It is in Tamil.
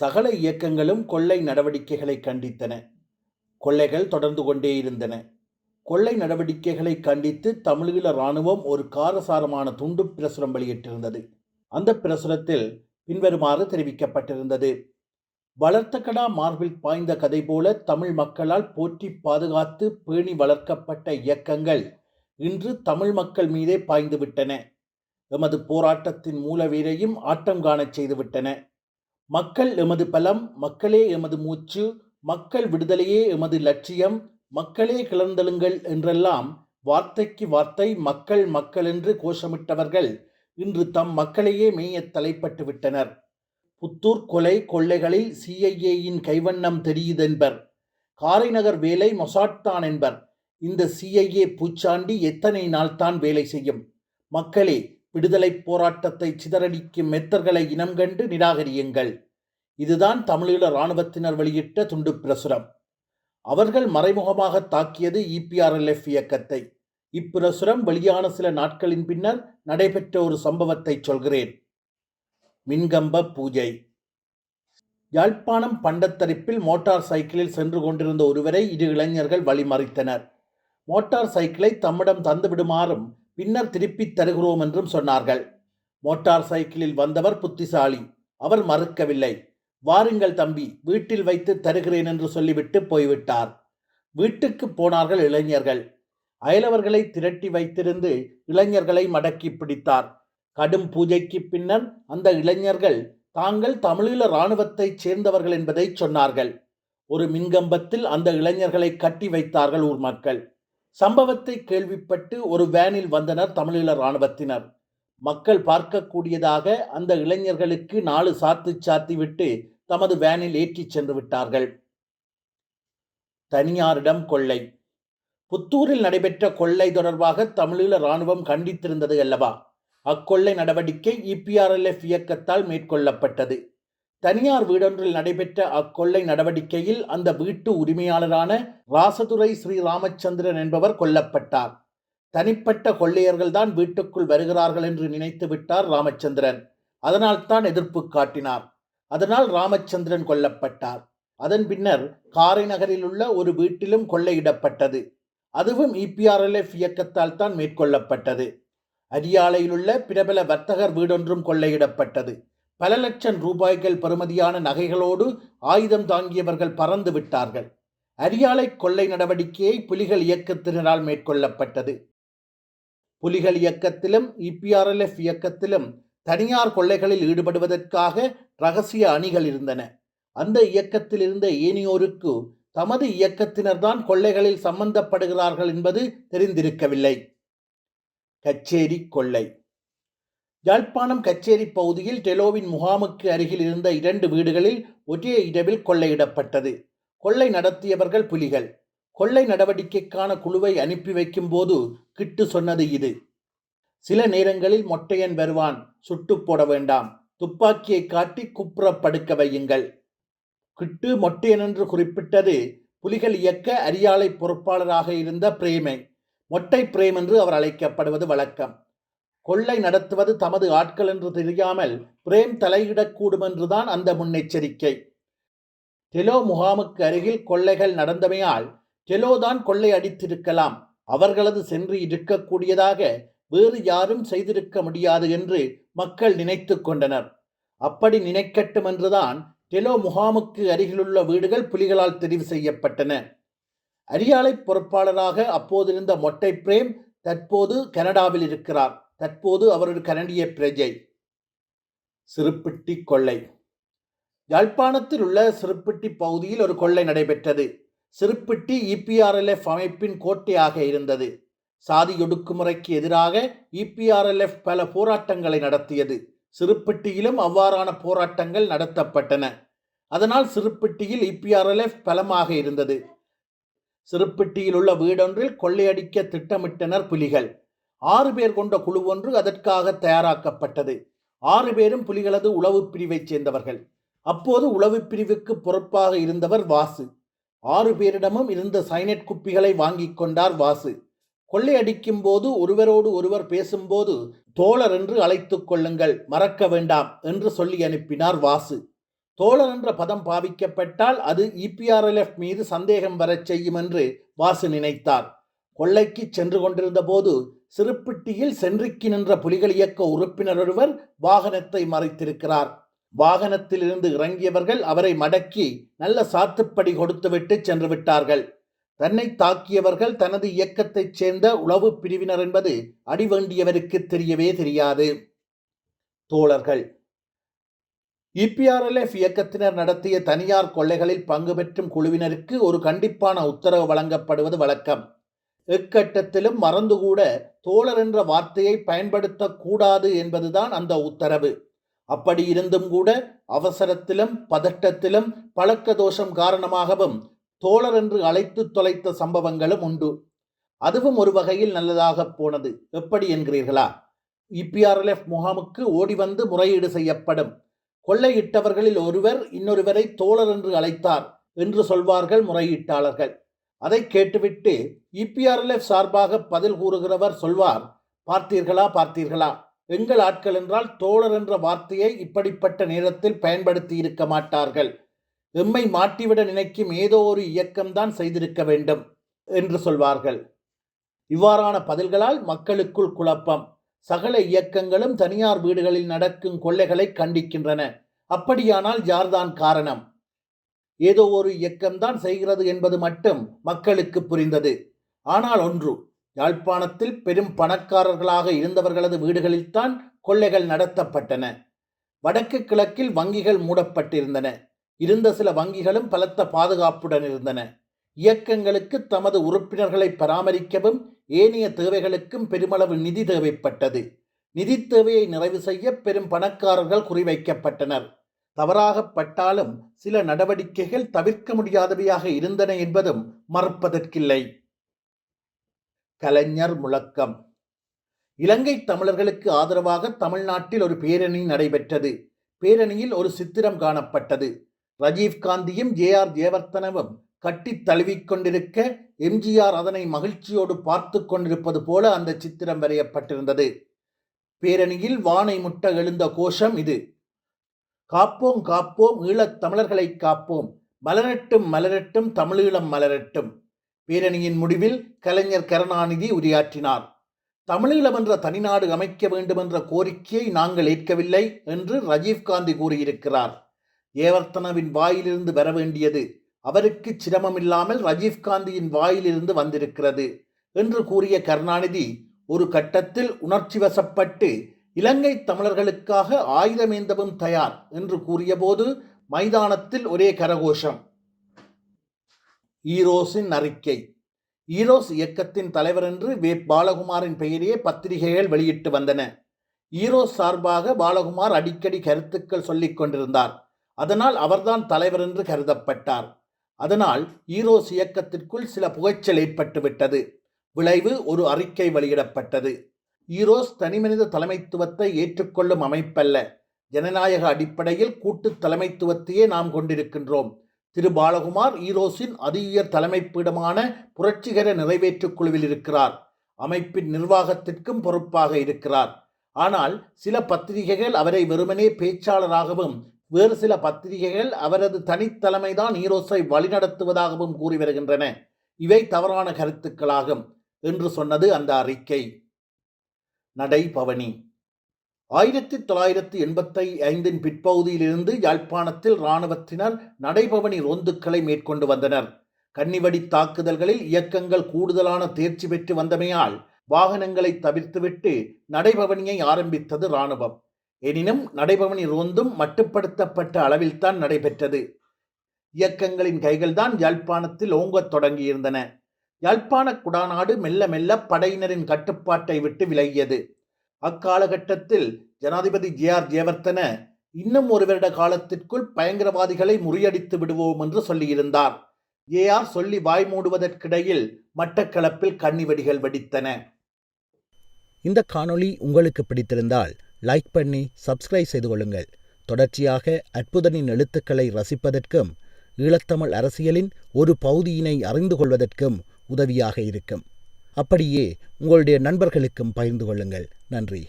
சகல இயக்கங்களும் கொள்ளை நடவடிக்கைகளை கண்டித்தன. கொள்ளைகள் தொடர்ந்து கொண்டே இருந்தன. கொள்ளை நடவடிக்கைகளை கண்டித்து தமிழீழ இராணுவம் ஒரு காரசாரமான துண்டு பிரசுரம் வெளியிட்டிருந்தது. அந்த பிரசுரத்தில் பின்வருமாறு தெரிவிக்கப்பட்டிருந்தது. வளர்த்த கடா மார்பில் பாய்ந்த கதை போல தமிழ் மக்களால் போற்றி பாதுகாத்து பேணி வளர்க்கப்பட்ட இயக்கங்கள் இன்று தமிழ் மக்கள் மீதே பாய்ந்துவிட்டன எமது போராட்டத்தின் மூலவீரையும் ஆட்டம் காணச் செய்துவிட்டன மக்கள் எமது பலம் மக்களே எமது மூச்சு மக்கள் விடுதலையே எமது லட்சியம் மக்களே கிளர்ந்தெழுங்கள் என்றெல்லாம் வார்த்தைக்கு வார்த்தை மக்கள் மக்கள் என்று கோஷமிட்டவர்கள் இன்று தம் மக்களையே மேய தலைப்பட்டு விட்டனர். புத்தூர் கொலை கொள்ளைகளில் சிஐஏயின் கைவண்ணம் தெரியுதென்பர். காரைநகர் வேலை மொசாட்தான் என்பர். இந்த சிஐஏ பூச்சாண்டி எத்தனை நாள்தான் வேலை செய்யும்? மக்களே விடுதலைப் போராட்டத்தை சிதறடிக்கும் மெத்தர்களை இனம் கண்டு நிராகரியுங்கள். இதுதான் தமிழீழ இராணுவத்தினர் வெளியிட்ட துண்டு பிரசுரம். அவர்கள் மறைமுகமாக தாக்கியது இபிஆர்எல்எஃப் இயக்கத்தை. இப்பிரசுரம் வெளியான சில நாட்களின் பின்னர் நடைபெற்ற ஒரு சம்பவத்தை சொல்கிறேன். மின்கம்ப பூஜை. யாழ்ப்பாணம் பண்டத்தரிப்பில் மோட்டார் சைக்கிளில் சென்று கொண்டிருந்த ஒருவரை இரு இளைஞர்கள் வழிமறித்தனர். மோட்டார் சைக்கிளை தம்மிடம் தந்துவிடுமாறும் பின்னர் திருப்பித் தருகிறோம் என்றும் சொன்னார்கள். மோட்டார் சைக்கிளில் வந்தவர் புத்திசாலி. அவர் மறுக்கவில்லை. வாருங்கள் தம்பி வீட்டில் வைத்து தருகிறேன் என்று சொல்லிவிட்டு போய்விட்டார். வீட்டுக்கு போனார்கள் இளைஞர்கள். அயலவர்களை திரட்டி வைத்திருந்து இளைஞர்களை மடக்கி பிடித்தார். கடும் பூஜைக்கு பின்னர் அந்த இளைஞர்கள் தாங்கள் தமிழீழ இராணுவத்தைச் சேர்ந்தவர்கள் என்பதை சொன்னார்கள். ஒரு மின்கம்பத்தில் அந்த இளைஞர்களை கட்டி வைத்தார்கள் ஊர் மக்கள். சம்பவத்தை கேள்விப்பட்டு ஒரு வேனில் வந்தனர் தமிழீழ இராணுவத்தினர். மக்கள் பார்க்கக்கூடியதாக அந்த இளைஞர்களுக்கு நாலு சாத்து சாத்தி விட்டு தமது வேனில் ஏற்றிச் சென்று விட்டார்கள். தனியாரிடம் கொள்ளை. புத்தூரில் நடைபெற்ற கொள்ளை தொடர்பாக தமிழீழ இராணுவம் கண்டித்திருந்தது அல்லவா? அக்கொள்ளை நடவடிக்கை இபிஆர்எல்எஃப் இயக்கத்தால் மேற்கொள்ளப்பட்டது. தனியார் வீடொன்றில் நடைபெற்ற அக்கொள்ளை நடவடிக்கையில் அந்த வீட்டு உரிமையாளரான ராசதுரை ஸ்ரீ ராமச்சந்திரன் என்பவர் கொல்லப்பட்டார். தனிப்பட்ட கொள்ளையர்கள்தான் வீட்டுக்குள் வருகிறார்கள் என்று நினைத்து விட்டார் ராமச்சந்திரன். அதனால்தான் எதிர்ப்பு காட்டினார். அதனால் ராமச்சந்திரன் கொல்லப்பட்டார். அதன் பின்னர் காரை நகரில் உள்ள ஒரு வீட்டிலும் கொள்ளையிடப்பட்டது. அதுவும் இபிஆர்எல்எஃப் இயக்கத்தால் தான் மேற்கொள்ளப்பட்டது. அரியாலையில் உள்ள பிரபல வர்த்தகர் வீடொன்றும் கொள்ளையிடப்பட்டது. பல லட்சம் ரூபாய்கள் பெறுமதியான நகைகளோடு ஆயுதம் தாங்கியவர்கள் பறந்து விட்டார்கள். அரியாலை கொள்ளை நடவடிக்கையை புலிகள் இயக்கத்தினரால் மேற்கொள்ளப்பட்டது. புலிகள் இயக்கத்திலும் இபிஆர்எல்எஃப் இயக்கத்திலும் தனியார் கொள்ளைகளில் ஈடுபடுவதற்காக ரகசிய அணிகள் இருந்தன. அந்த இயக்கத்தில் இருந்த ஏனியோருக்கு தமது இயக்கத்தினர்தான் கொள்ளைகளில் சம்பந்தப்படுகிறார்கள் என்பது தெரிந்திருக்கவில்லை. கச்சேரி கொள்ளை. யாழ்ப்பாணம் கச்சேரி பகுதியில் டெலோவின் முகாமுக்கு அருகில் இருந்த இரண்டு வீடுகளில் ஒரே இரவில் கொள்ளையிடப்பட்டது. கொள்ளை நடத்தியவர்கள் புலிகள். கொள்ளை நடவடிக்கைக்கான குழுவை அனுப்பி வைக்கும்போது கிட்டு சொன்னது இது. சில நேரங்களில் மொட்டையன் வருவான் சுட்டு போட வேண்டாம் துப்பாக்கியை காட்டி குப்புற படுக்க வையுங்கள். கிட்டு மொட்டையன் என்று குறிப்பிட்டது புலிகள் இயக்க அரியாலை பொறுப்பாளராக இருந்த பிரேமை. மொட்டை பிரேம் என்று அவர் அழைக்கப்படுவது வழக்கம். கொள்ளை நடத்துவது தமது ஆட்கள் என்று தெரியாமல் பிரேம் தலையிடக்கூடும் என்றுதான் அந்த முன்னெச்சரிக்கை. டெலோ முகாமுக்கு அருகில் கொள்ளைகள் நடந்தமையால் டெலோதான் கொள்ளை அடித்திருக்கலாம். அவர்களது சென்று இருக்கக்கூடியதாக வேறு யாரும் செய்திருக்க முடியாது என்று மக்கள் நினைத்து கொண்டனர். அப்படி நினைக்கட்டும் என்றுதான் டெலோ முகாமுக்கு அருகிலுள்ள வீடுகள் புலிகளால் தெரிவு செய்யப்பட்டன. அரியாலை பொறுப்பாளராக அப்போதிருந்த மொட்டை பிரேம் தற்போது கனடாவில் இருக்கிறார். தற்போது அவர் ஒரு கனடிய பிரஜை சிறுப்பிட்டி கொள்ளை. யாழ்ப்பாணத்தில் உள்ள சிறுப்பிட்டி பகுதியில் ஒரு கொள்ளை நடைபெற்றது. சிறுப்பிட்டி இபிஆர்எல்எஃப் அமைப்பின் கோட்டையாக இருந்தது. சாதி ஒடுக்குமுறைக்கு எதிராக இபிஆர்எல்எஃப் பல போராட்டங்களை நடத்தியது. சிறுப்பிட்டியிலும் அவ்வாறான போராட்டங்கள் நடத்தப்பட்டன. அதனால் சிறுப்பிட்டியில் இபிஆர்எல்எஃப் பலமாக இருந்தது. சிறுப்பிட்டியில் உள்ள வீடொன்றில் கொள்ளையடிக்க திட்டமிட்டனர் புலிகள். ஆறு பேர் கொண்ட குழு ஒன்று அதற்காக தயாராக்கப்பட்டது. ஆறு பேரும் புலிகளது உளவு பிரிவைச் சேர்ந்தவர்கள். அப்போது உளவு பிரிவுக்கு பொறுப்பாக இருந்தவர் வாசு. ஆறு பேரிடமும் இருந்த சைனட் குப்பிகளை வாங்கிக் கொண்டார் வாசு. கொள்ளையடிக்கும் போது ஒருவரோடு ஒருவர் பேசும்போது தோழர் என்று அழைத்துக் கொள்ளுங்கள் மறக்க வேண்டாம் என்று சொல்லி அனுப்பினார் வாசு. தோழர் என்ற பதம் பாவிக்கப்பட்டால் அது இபிஆர்எல்எஃப் மீது சந்தேகம் வரச் செய்யும் என்று வாசு நினைத்தார். கொள்ளைக்கு சென்று கொண்டிருந்த போது சிறுப்பிட்டியில் சென்றிக்கு நின்ற புலிகள் இயக்க உறுப்பினர் ஒருவர் வாகனத்தை மறைத்திருக்கிறார். வாகனத்தில் இருந்து இறங்கியவர்கள் அவரை மடக்கி நல்ல சாத்துப்படி கொடுத்துவிட்டு சென்று விட்டார்கள். தன்னை தாக்கியவர்கள் தனது இயக்கத்தைச் சேர்ந்த உளவு பிரிவினர் என்பது அடிவேண்டியவருக்கு தெரியவே தெரியாது. தோழர்கள் இபிஆர்எல்எஃப் இயக்கத்தினர் நடத்திய தனியார் கொள்ளைகளில் பங்கு பெற்றும் குழுவினருக்கு ஒரு கண்டிப்பான உத்தரவு வழங்கப்படுவது வழக்கம். எக்கட்டத்திலும் மறந்துகூட தோழர் என்ற வார்த்தையை பயன்படுத்தக்கூடாது என்பதுதான் அந்த உத்தரவு. அப்படி இருந்தும் கூட அவசரத்திலும் பதட்டத்திலும் பழக்க தோஷம் காரணமாகவும் தோழர் என்று அழைத்து தொலைத்த சம்பவங்களும் உண்டு. அதுவும் ஒரு வகையில் நல்லதாக போனது. எப்படி என்கிறீர்களா? இபிஆர்எல்எஃப் முகாமுக்கு ஓடி வந்து முறையீடு செய்யப்படும். கொள்ளையிட்டவர்களில் ஒருவர் இன்னொருவரை தோழர் என்று அழைத்தார் என்று சொல்வார்கள் முறையீட்டாளர்கள். அதை கேட்டுவிட்டு இபிஆர்எல்எஃப் சார்பாக பதில் கூறுகிறவர் சொல்வார் பார்த்தீர்களா பார்த்தீர்களா? எங்கள் ஆட்கள் என்றால் தோழர் என்ற வார்த்தையை இப்படிப்பட்ட நேரத்தில் பயன்படுத்தி இருக்க மாட்டார்கள். எம்மை மாட்டிவிட நினைக்கும் ஏதோ ஒரு இயக்கம்தான் செய்திருக்க வேண்டும் என்று சொல்வார்கள். இவ்வாறான பதில்களால் மக்களுக்குள் குழப்பம். சகல இயக்கங்களும் தனியார் வீடுகளில் நடக்கும் கொள்ளைகளை கண்டிக்கின்றன. அப்படியானால் யார்தான் காரணம்? ஏதோ ஒரு இயக்கம்தான் செய்கிறது என்பது மட்டும் மக்களுக்கு புரிந்தது. ஆனால் ஒன்று யாழ்ப்பாணத்தில் பெரும் பணக்காரர்களாக இருந்தவர்களது வீடுகளில்தான் கொள்ளைகள் நடத்தப்பட்டன. வடக்கு கிழக்கில் வங்கிகள் மூடப்பட்டிருந்தன. இருந்த சில வங்கிகளும் பலத்த பாதுகாப்புடன் இருந்தன. இயக்கங்களுக்கு தமது உறுப்பினர்களை பராமரிக்கவும் ஏனைய தேவைகளுக்கும் பெருமளவு நிதி தேவைப்பட்டது. நிதி தேவையை நிறைவு செய்ய பெரும் பணக்காரர்கள் குறிவைக்கப்பட்டனர். தவறாகப்பட்டாலும் சில நடவடிக்கைகள் தவிர்க்க முடியாதவையாக இருந்தன என்பதும் மறுப்பதற்கில்லை. கலைஞர் முழக்கம். இலங்கை தமிழர்களுக்கு ஆதரவாக தமிழ்நாட்டில் ஒரு பேரணி நடைபெற்றது. பேரணியில் ஒரு சித்திரம் காணப்பட்டது. ராஜீவ்காந்தியும் ஜே ஆர் ஜெயவர்த்தனவும் கட்டி தழுவிக்கொண்டிருக்க எம்ஜிஆர் அதனை மகிழ்ச்சியோடு பார்த்து கொண்டிருப்பது போல அந்த சித்திரம் வரையப்பட்டிருந்தது. பேரணியில் வானை முட்ட எழுந்த கோஷம் இது. காப்போம் காப்போம் ஈழத் தமிழர்களை காப்போம். மலரட்டும் மலரட்டும் தமிழீழம் மலரட்டும். பேரணியின் முடிவில் கலைஞர் கருணாநிதி உரையாற்றினார். தமிழீழம் என்ற தனிநாடு அமைக்க வேண்டும் என்ற கோரிக்கையை நாங்கள் ஏற்கவில்லை என்று ராஜீவ்காந்தி கூறியிருக்கிறார். ஏவர்த்தனவின் வாயிலிருந்து வர வேண்டியது அவருக்கு சிரமமில்லாமல் ராஜீவ்காந்தியின் வாயிலிருந்து வந்திருக்கிறது என்று கூறிய கருணாநிதி ஒரு கட்டத்தில் உணர்ச்சி வசப்பட்டு இலங்கை தமிழர்களுக்காக ஆயுதமேந்தவும் தயார் என்று கூறியபோது மைதானத்தில் ஒரே கரகோஷம். ஈரோஸின் அறிக்கை. ஈரோஸ் இயக்கத்தின் தலைவர் என்று வே. பாலகுமாரின் பெயரையே பத்திரிகைகள் வெளியிட்டு வந்தன. ஈரோஸ் சார்பாக பாலகுமார் அடிக்கடி கருத்துக்கள் சொல்லிக் கொண்டிருந்தார். அதனால் அவர்தான் தலைவர் என்று கருதப்பட்டார். அதனால் ஈரோஸ் இயக்கத்திற்குள் சில புகைச்சல் ஏற்பட்டுவிட்டது. விளைவு ஒரு அறிக்கை வெளியிடப்பட்டது. ஈரோஸ் தனிமனித தலைமைத்துவத்தை ஏற்றுக்கொள்ளும் அமைப்பல்ல. ஜனநாயக அடிப்படையில் கூட்டு தலைமைத்துவத்தையே நாம் கொண்டிருக்கின்றோம். திரு. பாலகுமார் ஈரோஸின் அதியுயர் தலைமைப்பீடமான புரட்சிகர நிறைவேற்றுக் குழுவில் இருக்கிறார். அமைப்பின் நிர்வாகத்திற்கும் பொறுப்பாக இருக்கிறார். ஆனால் சில பத்திரிகைகள் அவரை வெறுமனே பேச்சாளராகவும் வேறு சில பத்திரிகைகள் அவரது தனித்தலைமைதான் ஈரோஸை வழிநடத்துவதாகவும் கூறி வருகின்றன. இவை தவறான கருத்துக்களாகும் என்று சொன்னது அந்த அறிக்கை. நடைபவனி. ஆயிரத்தி தொள்ளாயிரத்தி எண்பத்தி ஐந்தின் பிற்பகுதியிலிருந்து யாழ்ப்பாணத்தில் இராணுவத்தினர் நடைபவனி ரோந்துக்களை மேற்கொண்டு வந்தனர். கன்னிவடி தாக்குதல்களில் இயக்கங்கள் கூடுதலான தேர்ச்சி பெற்று வந்தமையால் வாகனங்களை தவிர்த்துவிட்டு நடைபவனியை ஆரம்பித்தது இராணுவம். எனினும் நடைபவனி ரோந்தும் மட்டுப்படுத்தப்பட்ட அளவில்தான் நடைபெற்றது. இயக்கங்களின் கைகள்தான் யாழ்ப்பாணத்தில் ஓங்கத் தொடங்கியிருந்தன. யாழ்ப்பாண குடாநாடு மெல்ல மெல்ல படையினரின் கட்டுப்பாட்டை விட்டு விலகியது. அக்காலகட்டத்தில் ஜனாதிபதி ஜே ஆர் ஜெயவர்த்தன இன்னும் ஒரு வருட காலத்திற்குள் பயங்கரவாதிகளை முறியடித்து விடுவோம் என்று சொல்லியிருந்தார். ஏ ஆர் சொல்லி வாய் மூடுவதற்கிடையில் மட்டக்களப்பில் கண்ணிவெடிகள் வெடித்தன. இந்த காணொளி உங்களுக்கு பிடித்திருந்தால் லைக் பண்ணி சப்ஸ்கிரைப் செய்து கொள்ளுங்கள். தொடர்ச்சியாக அற்புதனின் எழுத்துக்களை ரசிப்பதற்கும் ஈழத்தமிழ் அரசியலின் ஒரு பகுதியினை அறிந்து கொள்வதற்கும் உதவியாக இருக்கும். அப்படியே உங்களுடைய நண்பர்களுக்கும் பகிர்ந்து கொள்ளுங்கள். நன்றி.